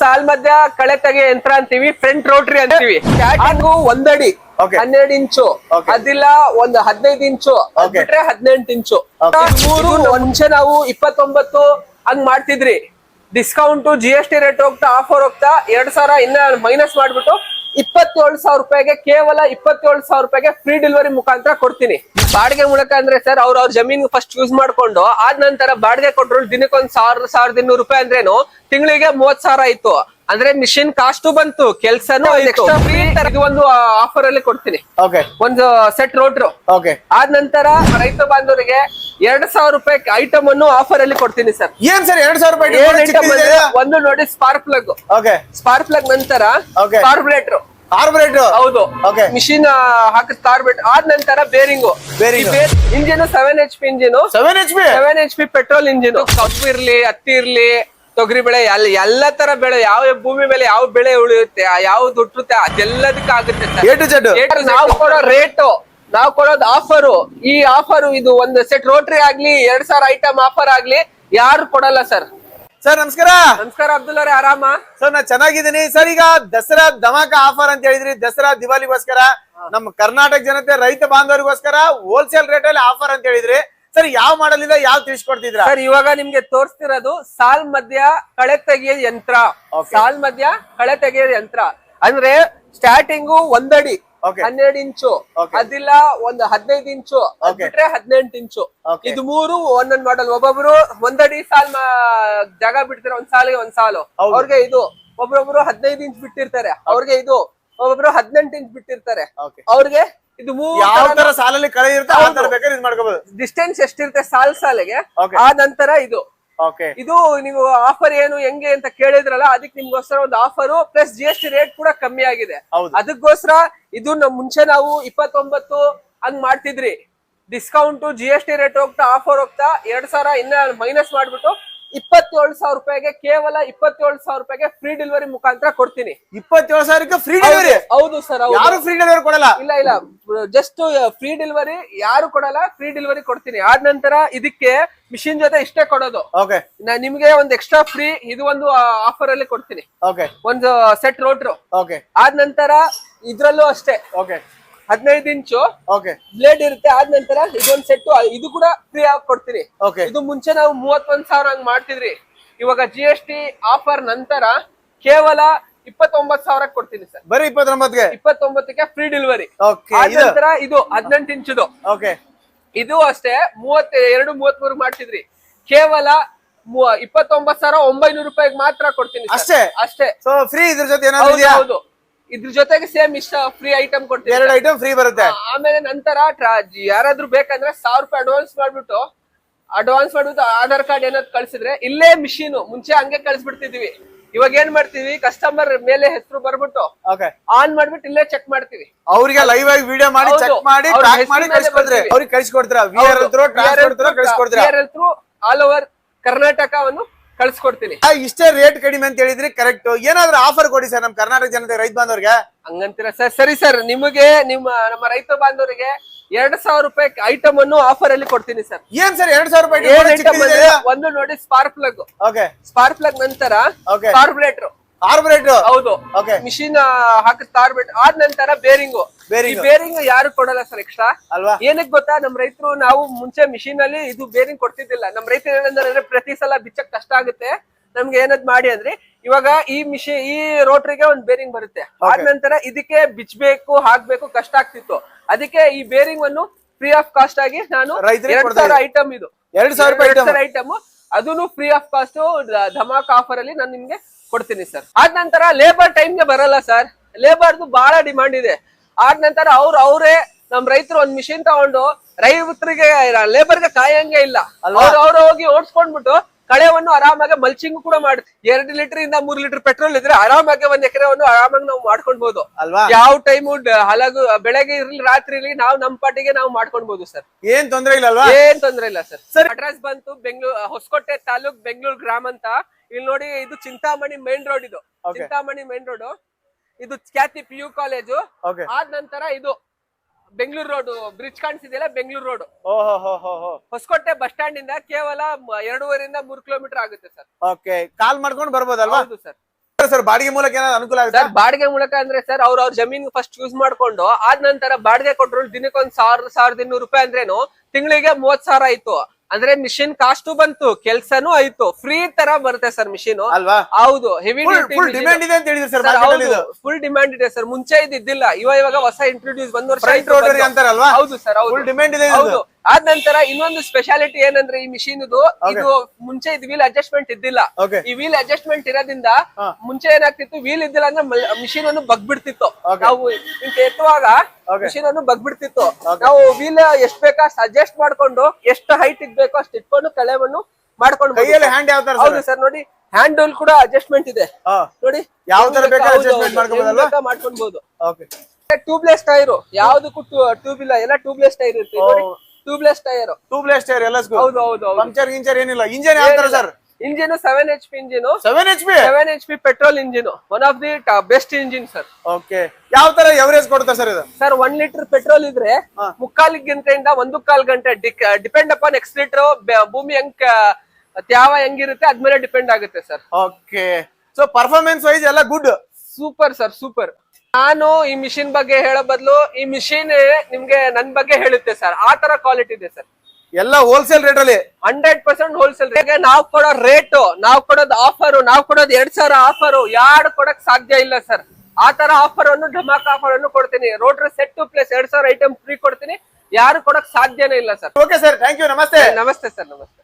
ಸಾಲ್ ಮಧ್ಯ ಕಳೆ ತೆಗೆ ಯಂತ್ರ ಅಂತೀವಿ ಫ್ರಂಟ್ ರೋಟ್ರಿ ಅಂತೀವಿ. ಸ್ಟಾರ್ಟಿಂಗು ಒಂದಡಿ. ಹನ್ನೆರಡು ಇಂಚು. ಅದಿಲ್ಲ ಒಂದ್ ಹದಿನೈದು ಇಂಚು. ಬಿಟ್ರೆ ಹದಿನೆಂಟು ಇಂಚು. ಮೂರು ಮುಂಚೆ ನಾವು ಇಪ್ಪತ್ತೊಂಬತ್ತು ಹಂಗ್ ಮಾಡ್ತಿದ್ರಿ. Discount G S T rate ಹೋಗ್ತಾ ಆಫರ್ ಹೋಗ್ತಾ ಎರಡ್ ಸಾವಿರ ಇನ್ನ ಮೈನಸ್ ಮಾಡ್ಬಿಟ್ಟು ಇಪ್ಪತ್ತೇಳು ಸಾವಿರ ರೂಪಾಯಿಗೆ ಕೇವಲ ಇಪ್ಪತ್ತೇಳು ಸಾವಿರ ರೂಪಾಯಿಗೆ ಫ್ರೀ ಡೆಲಿವರಿ ಮುಖಾಂತರ ಕೊಡ್ತೀನಿ. ಬಾಡಿಗೆ ಮೂಲಕ ಅಂದ್ರೆ ಸರ್ ಅವ್ರ ಅವ್ರ ಜಮೀನ್ ಫಸ್ಟ್ ಯೂಸ್ ಮಾಡ್ಕೊಂಡು ಆದ ನಂತರ ಬಾಡಿಗೆ ಕೊಟ್ರು ದಿನಕ್ಕೊಂದ್ ಸಾವಿರ ಸಾವಿರದ ಇನ್ನೂರು ರೂಪಾಯಿ ಅಂದ್ರೇನು ತಿಂಗಳಿಗೆ ಮೂವತ್ ಸಾವಿರ ಆಯ್ತು. ಅಂದ್ರೆ ಮಿಷಿನ್ ಕಾಸ್ಟು ಬಂತು ಕೆಲ್ಸನೂ ಒಂದು ಆಫರ್ ಅಲ್ಲಿ ಕೊಡ್ತೀನಿ. ಒಂದು ಸೆಟ್ ರೋಟ್ರು ಆದ ನಂತರ ರೈತ ಬಾಂಧವರಿಗೆ ಎರಡ್ ಸಾವಿರ ರೂಪಾಯಿ ಐಟಮ್ ಅನ್ನು ಆಫರ್ ಅಲ್ಲಿ ಕೊಡ್ತೀನಿ ಸರ್. ಏನ್ ಸರ್ ಎರಡ್ ಸಾವಿರ ರೂಪಾಯಿ ಒಂದು ನೋಡಿ spark plug okay spark plug ನಂತರ Okay. ಕಾರ್ಬೊರೇಟರ್ ಕಾರ್ಬೊರೇಟ್ ಹೌದು. Okay. ಮಿಷಿನ್ ಹಾಕಿದ ಕಾರ್ಬರೇಟರ್ ಆದ ನಂತರ bearing Bearing. Engine seven H P engine seven H P seven H P petrol engine ಕಬ್ಬು ಇರ್ಲಿ ಹತ್ತಿ ಇರ್ಲಿ ತೊಗರಿ ಬೆಳೆ ಎಲ್ಲ ಎಲ್ಲ ತರ ಬೆಳೆ ಯಾವ ಭೂಮಿ ಮೇಲೆ ಯಾವ ಬೆಳೆ ಉಳಿಯುತ್ತೆ ಆ ಯಾವ್ದು ಹುಟ್ಟುತ್ತೆ ಅದೆಲ್ಲದಕ್ಕೆ ಆಗುತ್ತೆ sir. A to Z Rate ನಾವು ಕೊಡೋ ರೇಟು ನಾವು ಕೊಡೋದು ಆಫರ್ ಈ ಆಫರ್ ಇದು ಒಂದು ಸೆಟ್ ರೋಟ್ರಿ ಆಗ್ಲಿ ಎರಡ್ ಸಾವಿರ ಐಟಮ್ ಆಫರ್ ಆಗ್ಲಿ ಯಾರು ಕೊಡಲ್ಲ ಸರ್. ಸರ್ ನಮಸ್ಕಾರ. ನಮಸ್ಕಾರ ಅಬ್ದುಲ್ ಅವ್ರೆ ಆರಾಮ? ಸರ್ ನಾ ಚೆನ್ನಾಗಿದ್ದೀನಿ. ಸರ್ ಈಗ ದಸರಾ ಧಮಾಕ ಆಫರ್ ಅಂತ ಹೇಳಿದ್ರಿ ದಸರಾ ದಿವಾಲಿಗೋಸ್ಕರ. ನಮ್ಮ ಕರ್ನಾಟಕ ಜನತೆ ರೈತ ಬಾಂಧವರಿಗೋಸ್ಕರ ಹೋಲ್ಸೇಲ್ ರೇಟ್ ಅಲ್ಲಿ ಆಫರ್ ಅಂತ ಹೇಳಿದ್ರಿ. ಸರ್ ಯಾವ ಮಾಡಲ್ ಇದೆ ಯಾವ ತಿಳಿಸ್ಕೊಡ್ತಿದ್ರ ಸರ್ ಇವಾಗ ನಿಮ್ಗೆ ತೋರಿಸ್ತಿರೋದು ಸಾಲ್ ಮಧ್ಯ ಕಳೆ ತೆಗೆಯೋ ಯಂತ್ರ. ಸಾಲ್ ಮಧ್ಯ ಕಳೆ ತೆಗೆಯೋ ಯಂತ್ರ. ಅಂದ್ರೆ ಸ್ಟಾರ್ಟಿಂಗು ಒಂದಡಿ. ಹನ್ನೆರಡು ಇಂಚು. ಅದಿಲ್ಲ ಒಂದು ಹದಿನೈದು ಇಂಚು. ಬಿಟ್ರೆ ಹದಿನೆಂಟು ಇಂಚು. ಇದು ಮೂರು ಒಂದೊಂದ್ ಮಾಡಲ್ ಒಬ್ಬೊಬ್ರು ಒಂದಡಿ ಸಾಲ್ ಜಾಗ ಬಿಡ್ತಾರೆ ಒಂದ್ ಸಾಲಿಗೆ ಒಂದ್ ಸಾಲು. ಅವ್ರಿಗೆ ಇದು ಒಬ್ಬೊಬ್ರು ಹದಿನೈದು ಇಂಚ್ ಬಿಟ್ಟಿರ್ತಾರೆ. ಅವ್ರಿಗೆ ಇದು ಒಬ್ಬೊಬ್ರು ಹದಿನೆಂಟು ಇಂಚ್ ಬಿಟ್ಟಿರ್ತಾರೆ. ಅವ್ರಿಗೆ ಇದು ಮೂರು ಯಾವ ತರ ಸಾಲಲ್ಲಿ ಕಳೆ ಇರುತ್ತೆ ಡಿಸ್ಟೆನ್ಸ್ ಎಷ್ಟಿರುತ್ತೆ ಸಾಲ್ ಸಾಲಿಗೆ? ಆ ನಂತರ ಇದು. ಇದು ನೀವು ಆಫರ್ ಏನು ಹೆಂಗೆ ಅಂತ ಕೇಳಿದ್ರಲ್ಲ ಅದಕ್ಕೆ ನಿಮ್ಗೋಸ್ಕರ ಒಂದು offer plus G S T rate ಕೂಡ ಕಮ್ಮಿ ಆಗಿದೆ. ಅದಕ್ಕೋಸ್ಕರ ಇದು ನಮ್ ಮುಂಚೆ ನಾವು ಇಪ್ಪತ್ತೊಂಬತ್ತು ಹಂಗ್ ಮಾಡ್ತಿದ್ರಿ. Discount G S T rate ಹೋಗ್ತಾ ಆಫರ್ ಹೋಗ್ತಾ ಎರಡ್ ಸಾವಿರ ಇನ್ನ ಮೈನಸ್ ಮಾಡ್ಬಿಟ್ಟು ಇಪ್ಪತ್ತೇಳು ಸಾವಿರ ರೂಪಾಯಿಗೆ ಕೇವಲ ಇಪ್ಪತ್ತೇಳು ಸಾವಿರ ರೂಪಾಯಿಗೆ ಫ್ರೀ ಡೆಲಿವರಿ ಮುಖಾಂತರ ಕೊಡ್ತೀನಿ. ಇಪ್ಪತ್ತೇಳು ಸಾವಿರಕ್ಕೆ ಫ್ರೀ ಡೆಲಿವರಿ ಹೌದು ಸರ್ ಯಾರು ಫ್ರೀ ಡೆಲಿವರಿ ಕೊಡಲ್ಲ? ಇಲ್ಲ ಇಲ್ಲ. ಜಸ್ಟ್ ಫ್ರೀ ಡೆಲಿವರಿ ಯಾರು ಕೊಡಲ್ಲ ಫ್ರೀ ಡೆಲಿವರಿ ಕೊಡ್ತೀನಿ. ಆದ ನಂತರ ಇದಕ್ಕೆ ಮಿಷಿನ್ ಜೊತೆ ಇಷ್ಟೇ ಕೊಡೋದು. ಓಕೆ ನಿಮ್ಗೆ ಒಂದು ಎಕ್ಸ್ಟ್ರಾ ಫ್ರೀ ಇದು ಒಂದು ಆಫರ್ ಅಲ್ಲಿ ಕೊಡ್ತೀನಿ. ಓಕೆ ಒಂದು ಸೆಟ್ ರೋಟ್ರು ಓಕೆ ಆದ ನಂತರ ಇದ್ರಲ್ಲೂ ಅಷ್ಟೇ. ಓಕೆ ಹದಿನೈದು ಇಂಚು. ಓಕೆ ಬ್ಲೇಡ್ ಇರುತ್ತೆ ಆದ ನಂತರ ಇದೊಂದು ಸೆಟ್ ಇದು ಕೂಡ ಫ್ರೀ ಆಗಿ ಕೊಡ್ತೀನಿ. ಓಕೆ ಇದು ಮುಂಚೆ ನಾವು ಮೂವತ್ತೊಂದ್ ಸಾವಿರ ಹಂಗ್ ಮಾಡ್ತಿದ್ರಿ. ಇವಾಗ ಜಿ ಎಸ್ ಟಿ ಆಫರ್ ನಂತರ ಕೇವಲ ಇಪ್ಪತ್ತೊಂಬತ್ ಸಾವಿರ ಕೊಡ್ತೀನಿ ಸರ್. ಬರೀ ಇಪ್ಪತ್ತೊಂಬತ್ತಿಗೆ ಇಪ್ಪತ್ತೊಂಬತ್ತಕ್ಕೆ ಫ್ರೀ ಡೆಲಿವರಿ ನಂತರ ಇದು ಹದಿನೆಂಟು ಇಂಚುದು. ಓಕೆ ಇದು ಅಷ್ಟೇ ಮೂವತ್ತ ಎರಡು ಮೂವತ್ತ್ ಮೂರು ಮಾಡ್ತಿದ್ರಿ ಕೇವಲ ಮೂ- ಇಪ್ಪತ್ತೊಂಬತ್ ಸಾವಿರ ಒಂಬೈನೂರು ರೂಪಾಯಿಗೆ ಮಾತ್ರ ಕೊಡ್ತೀನಿ. ಅಷ್ಟೇ? ಅಷ್ಟೇ. ಸೊ ಫ್ರೀ ಇದ್ರ ಜೊತೆ ಹೌದು ಇದ್ರ ಜೊತೆಗೆ ಸೇಮ್ ಇಷ್ಟ ಫ್ರೀ ಐಟಮ್ ಕೊಡ್ತೀನಿ ಎರಡು ಐಟಮ್ ಫ್ರೀ ಬರುತ್ತೆ. ಆಮೇಲೆ ನಂತರ ಯಾರಾದ್ರೂ ಬೇಕಂದ್ರೆ ಸಾವಿರ ರೂಪಾಯಿ ಅಡ್ವಾನ್ಸ್ ಮಾಡ್ಬಿಟ್ಟು ಅಡ್ವಾನ್ಸ್ ಮಾಡ್ಬಿಟ್ಟು ಆಧಾರ್ ಕಾರ್ಡ್ ಏನಾದ್ರು ಕಳ್ಸಿದ್ರೆ ಇಲ್ಲೇ ಮಿಷಿನ್ ಮುಂಚೆ ಹಂಗೆ ಕಳ್ಸಿಬಿಡ್ತಿದ್ವಿ ಇವಾಗ ಏನ್ ಮಾಡ್ತೀವಿ? ಕಸ್ಟಮರ್ ಮೇಲೆ ಹೆಸರು ಬರ್ಬಿಟ್ಟು ಓಕೆ ಆನ್ ಮಾಡ್ಬಿಟ್ಟು ಇಲ್ಲೇ ಚೆಕ್ ಮಾಡ್ತೀವಿ. ಅವ್ರಿಗೆ ಲೈವ್ ಆಗಿ ವಿಡಿಯೋ ಮಾಡಿ ಚೆಕ್ ಮಾಡಿ ಟ್ರ್ಯಾಕ್ ಮಾಡಿ ಕಳಿಸ್ಕೊಡ್ತೀರಿ ಅವ್ರಿಗೆ ಕಳಿಸ್ಕೊಡ್ತೀರಾ? ವಿಆರ್ ಟ್ರಾನ್ಸ್ಫರ್ ಕಳಿಸ್ಕೊಡ್ತೀರಾ? ಆಲ್ ಓವರ್ ಕರ್ನಾಟಕವನ್ನು ಕಳ್ಸಿಕೊಡ್ತೀನಿ. ಇಷ್ಟೇ ರೇಟ್ ಕಡಿಮೆ ಅಂತ ಹೇಳಿದ್ರಿ ಕರೆಕ್ಟ್ ಏನಾದ್ರೂ ಆಫರ್ ಕೊಡಿ ಸರ್ ನಮ್ ಕರ್ನಾಟಕ ಜನತೆ ರೈತ ಬಾಂಧವ್ರಿಗೆ. ಹಂಗಂತೀರ ಸರ್ ಸರಿ ಸರ್ ನಿಮಗೆ ನಿಮ್ಮ ನಮ್ಮ ರೈತ ಬಾಂಧವರಿಗೆ ಎರಡ್ ಸಾವಿರ ರೂಪಾಯಿ ಐಟಮ್ ಅನ್ನು ಆಫರ್ ಅಲ್ಲಿ ಕೊಡ್ತೀನಿ ಸರ್. ಏನ್ ಸರ್ ಎರಡ್ ಸಾವಿರ ರೂಪಾಯಿ ಒಂದು ನೋಡಿ spark plug okay spark plug ನಂತರ Okay. ಕಾರ್ಬೊರೇಟರ್ ಹೌದು. ಓಕೆ ಮಿಷಿನ್ ಹಾಕಿದ ಕಾರ್ಬೊರೇಟ್ ಆದ ನಂತರ ಬೇರಿಂಗ್ ಬೇರಿಂಗ್ ಯಾರು ಕೊಡಲ್ಲ ಸರ್ ಎಕ್ಸ್ಟ್ರಾ ಅಲ್ವಾ? ಏನಕ್ಕೆ ಗೊತ್ತಾ? ನಮ್ ರೈತರು ನಾವು ಮುಂಚೆ ಮಿಷಿನ್ ಅಲ್ಲಿ ಇದು ಬೇರಿಂಗ್ ಕೊಡ್ತಿದ್ದಿಲ್ಲ. ನಮ್ ರೈತರು ಏನಂದ್ರೆ ಪ್ರತಿ ಸಲ ಬಿಚ್ಚಕ್ ಕಷ್ಟ ಆಗುತ್ತೆ. ನಮ್ಗೆ ಏನದ್ ಮಾಡಿ ಅಂದ್ರೆ ಇವಾಗ ಈ ಮಿಷಿನ್ ಈ ರೋಟ್ರಿಗೆ ಒಂದ್ ಬೇರಿಂಗ್ ಬರುತ್ತೆ. ಆದ ನಂತರ ಇದಕ್ಕೆ ಬಿಚ್ಚಬೇಕು ಹಾಕ್ಬೇಕು ಕಷ್ಟ ಆಗ್ತಿತ್ತು. ಅದಕ್ಕೆ ಈ ಬೇರಿಂಗ್ ಅನ್ನು ಫ್ರೀ ಆಫ್ ಕಾಸ್ಟ್ ಆಗಿ ನಾನು ಎರಡ್ ಸಾವಿರ ಐಟಮ್ ಇದು. ಎರಡ್ ಸಾವಿರ ರೂಪಾಯಿ. ಐಟಮ್ ಅದನ್ನು ಫ್ರೀ ಆಫ್ ಕಾಸ್ಟ್ ಧಮಾಕ್ ಆಫರ್ ಅಲ್ಲಿ ನಾನು ನಿಮ್ಗೆ ಕೊಡ್ತೀನಿ ಸರ್ ಆದ ನಂತರ ಲೇಬರ್ ಟೈಮ್ಗೆ ಬರಲ್ಲ ಸರ್ ಲೇಬರ್ದು ಬಹಳ ಡಿಮಾಂಡ್ ಇದೆ. ಆದ ನಂತರ ಅವ್ರು ಅವರೇ ನಮ್ ರೈತರು ಒಂದ್ ಮಿಷಿನ್ ತಗೊಂಡು ರೈತರಿಗೆ ಲೇಬರ್ಗೆ ಕಾಯಂಗೆ ಇಲ್ಲ. ಅವ್ರು ಅವ್ರು ಹೋಗಿ ಓಡಿಸ್ಕೊಂಡ್ಬಿಟ್ಟು ಕಳೆವನ್ನು ಆರಾಮಾಗಿ ಮಲ್ಚಿಂಗ್ ಕೂಡ ಮಾಡಿ ಎರಡು ಲೀಟರ್ ಇಂದ ಮೂರು ಲೀಟರ್ ಪೆಟ್ರೋಲ್ ಇದ್ರೆ ಆರಾಮಾಗಿ ಒಂದ್ ಎಕರೆವನ್ನು ಆರಾಮಾಗಿ ನಾವು ಮಾಡ್ಕೊಳ್ಬಹುದು ಅಲ್ವಾ? ಯಾವ ಟೈಮು ಹಲಗು ಬೆಳಗ್ಗೆ ಇರ್ಲಿ ರಾತ್ರಿ ಇರ್ಲಿ ನಾವು ನಮ್ ಪಾಟಿಗೆ ನಾವು ಮಾಡ್ಕೊಳ್ಬಹುದು ಸರ್. ಏನ್ ತೊಂದ್ರೆ ಇಲ್ಲ ಅಲ್ವಾ? ಏನ್ ತೊಂದ್ರೆ ಇಲ್ಲ ಸರ್. ಸರ್. ಅಡ್ರೆಸ್ ಬಂತು ಬೆಂಗಳೂರು ಹೊಸಕೋಟೆ ತಾಲೂಕ್ ಬೆಂಗಳೂರು ಗ್ರಾಮ ಅಂತ. ಇಲ್ಲಿ ನೋಡಿ ಇದು ಚಿಂತಾಮಣಿ ಮೇನ್ ರೋಡ್ ಇದು. ಚಿಂತಾಮಣಿ ಮೇನ್ ರೋಡ್ ಇದು ಖ್ಯಾತಿ ಪಿ ಯು ಕಾಲೇಜು ಆದ ನಂತರ ಇದು ಬೆಂಗಳೂರು ರೋಡ್ ಬ್ರಿಡ್ಜ್ ಕಾಣಿಸಿದೆಯಲ್ಲ? ಬೆಂಗಳೂರು ರೋಡ್. ಓಹೋ ಹೊಸಕೋಟೆ ಬಸ್ ಸ್ಟ್ಯಾಂಡ್ ಇಂದ ಕೇವಲ ಮ- ಎರಡೂವರೆಯಿಂದ ಮೂರ್ ಕಿಲೋಮೀಟರ್ ಆಗುತ್ತೆ ಸರ್. ಓಕೆ ಕಾಲ್ ಮಾಡ್ಕೊಂಡು ಬರ್ಬೋದಲ್ವಾ? ಹೌದು ಸರ್. ಸರ್ ಬಾಡಿಗೆ ಮೂಲಕ ಏನಾದ್ರು ಅನುಕೂಲ ಆಗುತ್ತೆ? ಸರ್ ಬಾಡಿಗೆ ಮೂಲಕ ಅಂದ್ರೆ ಸರ್ ಅವ್ರ ಅವ್ರ ಜಮೀನ್ ಫಸ್ಟ್ ಯೂಸ್ ಮಾಡ್ಕೊಂಡು ಆದ ನಂತರ ಬಾಡಿಗೆ ಕೊಟ್ರು ದಿನಕ್ಕೊಂದ್ ಸಾವಿರ ಸಾವಿರದ ಇನ್ನೂರು ರೂಪಾಯಿ ಅಂದ್ರೇನು ತಿಂಗಳಿಗೆ ಮೂವತ್ ಸಾವಿರ ಆಯ್ತು. ಅಂದ್ರೆ ಮಿಷಿನ್ ಕಾಸ್ಟು ಬಂತು ಕೆಲ್ಸನೂ ಆಯ್ತು. ಫ್ರೀ ತರ ಬರುತ್ತೆ ಸರ್ ಮಿಷಿನ್. ಅಲ್ವಾ? ಹೌದು ಹೆವಿ ಫುಲ್ ಡಿಮ್ಯಾಂಡ್ ಇದೆ ಅಂತ ಹೇಳಿದ್ರು ಸರ್ ಫುಲ್ ಡಿಮ್ಯಾಂಡ್ ಇದೆ. ಸರ್. ಮುಂಚೆ ಇದ್ದಿಲ್ಲ ಇವಾಗ ಇವಾಗ ಹೊಸ ಇಂಟ್ರೊಡ್ಯೂಸ್ ಬಂದು. ಅಂತಾರಲ್ವಾ? ಹೌದು ಸರ್ ಹೌದು. ಡಿಮ್ಯಾಂಡ್ ಇದೆ ಹೌದು. ಆದ ನಂತರ ಇನ್ನೊಂದು ಸ್ಪೆಷಾಲಿಟಿ ಏನಂದ್ರೆ ಈ ಮಿಷಿನ್ ಇದು ಮುಂಚೆ ಇದು ವೀಲ್ ಅಡ್ಜಸ್ಟ್ಮೆಂಟ್ ಇದ್ದಿಲ್ಲ. ಈ ವೀಲ್ ಅಡ್ಜಸ್ಟ್ಮೆಂಟ್ ಇರೋದ್ರಿಂದ ಮುಂಚೆ ಏನಾಗ್ತಿತ್ತು ವೀಲ್ ಇದ್ದಿಲ್ಲ ಅಂದ್ರೆ ಮಿಷಿನ್ ಅನ್ನು ಬಗ್ಬಿಡ್ತಿತ್ತು. ನಾವು ಎತ್ತುವಾಗ. ಮಿಷಿನ್ ಅನ್ನು ಬಗ್ಬಿಡ್ತಿತ್ತು. ನಾವು ವೀಲ್ ಎಷ್ಟ್ ಬೇಕಾ ಅಡ್ಜಸ್ಟ್ ಮಾಡ್ಕೊಂಡು ಎಷ್ಟು ಹೈಟ್ ಇದ್ಬೇಕೋ ಅಷ್ಟು ಇಟ್ಕೊಂಡು ಕಳೆವನ್ನು ಮಾಡ್ಕೊಂಡು ಹೌದು ಸರ್ ನೋಡಿ ಹ್ಯಾಂಡಲ್ ಕೂಡ ಅಡ್ಜಸ್ಟ್ಮೆಂಟ್ ಇದೆ. ನೋಡಿ ಯಾವ ತರ ಹೆಂಗ್ ಬೇಕಾ ಹೌದು, adjustment ಹೌದು, ಮಾಡ್ಕೊಬೋದಲ್ವಾ? ಹೆಂಗ್ ಬೇಕಾ ಮಾಡ್ಕೊಳ್ಬಹುದು ಓಕೆ ಟ್ಯೂಬ್ಲೆಸ್ ಟೈರ್ ಯಾವ್ದಕ್ಕೂ ಟ್ಯೂಬ್ ಇಲ್ಲ ಎಲ್ಲ ಟ್ಯೂಬ್ಲೆಸ್ ಟೈರ್ ಇರುತ್ತೆ ಟ್ಯೂಬ್ಲೆಸ್ ಟೈರ್ ಟ್ಯೂಬ್ಲೆಸ್ ಟೈರ್ ಎಲ್ಲ ಹೌದು ಹೌದು ಹೌದು. ಪಂಕ್ಚರ್ ಗಿಂಚರ್ ಏನಿಲ್ಲ. ಇಂಜಿನ್ ಯಾವ ತರ sir? Engine seven H P engine seven H P seven H P petrol engine one of the best engine sir okay ಯಾವ ತರ ಎವರೇಜ್ ಕೊಡುತ್ತಾ ಸರ್ ಇದು? ಸರ್ ಒನ್ ಲೀಟರ್ ಪೆಟ್ರೋಲ್ ಇದ್ರೆ. ಮುಕ್ಕಾಲು ಗಂಟೆಯಿಂದ ಒಂದು ಕಾಲ್ ಗಂಟೆ ಡಿಪೆಂಡ್ ಅಪಾನ್ ಎಕ್ಸ್ ಲೀಟರ್ ಭೂಮಿ ಹೆಂಗ್ ತ್ಯಾವ ಹೆಂಗಿರುತ್ತೆ ಅದ್ಮೇಲೆ ಡಿಪೆಂಡ್ ಆಗುತ್ತೆ sir okay so performance wise ಎಲ್ಲ ಗುಡ್ ಸೂಪರ್ ಸರ್ ಸೂಪರ್ ನಾನು ಈ ಮಿಷಿನ್ ಬಗ್ಗೆ ಹೇಳೋ ಬದಲು ಈ ಮಿಷಿನ್ ನಿಮ್ಗೆ ನನ್ ಬಗ್ಗೆ ಹೇಳುತ್ತೆ ಸರ್. ಆ ತರ ಕ್ವಾಲಿಟಿ ಇದೆ ಸರ್. ಎಲ್ಲ ಹೋಲ್ಸೇಲ್ ರೇಟ್ ಅಲ್ಲಿ? ಹಂಡ್ರೆಡ್ ಪರ್ಸೆಂಟ್ ಹೋಲ್ಸೇಲ್ ನಾವು ಕೊಡೋ ರೇಟ್ ನಾವು ಕೊಡೋದು ಆಫರ್ ನಾವು ಕೊಡೋದ್ ಎರಡ್ ಸಾವಿರ ಆಫರ್ ಯಾರು ಕೊಡಕ್ ಸಾಧ್ಯ ಇಲ್ಲ ಸರ್. ಆ ತರ ಆಫರ್ ಅನ್ನು ಧಮಾಕ್ ಆಫರ್ ಅನ್ನು ಕೊಡ್ತೀನಿ. ರೋಟ್ರ್ ಸೆಟ್ ಪ್ಲಸ್ ಎರಡ್ ಸಾವಿರ ಐಟಮ್ ಫ್ರೀ ಕೊಡ್ತೀನಿ. ಯಾರು ಕೊಡಕ್ ಸಾಧ್ಯನೇ ಇಲ್ಲ sir. Okay sir thank you ನಮಸ್ತೆ. ನಮಸ್ತೆ ಸರ್ ನಮಸ್ತೆ.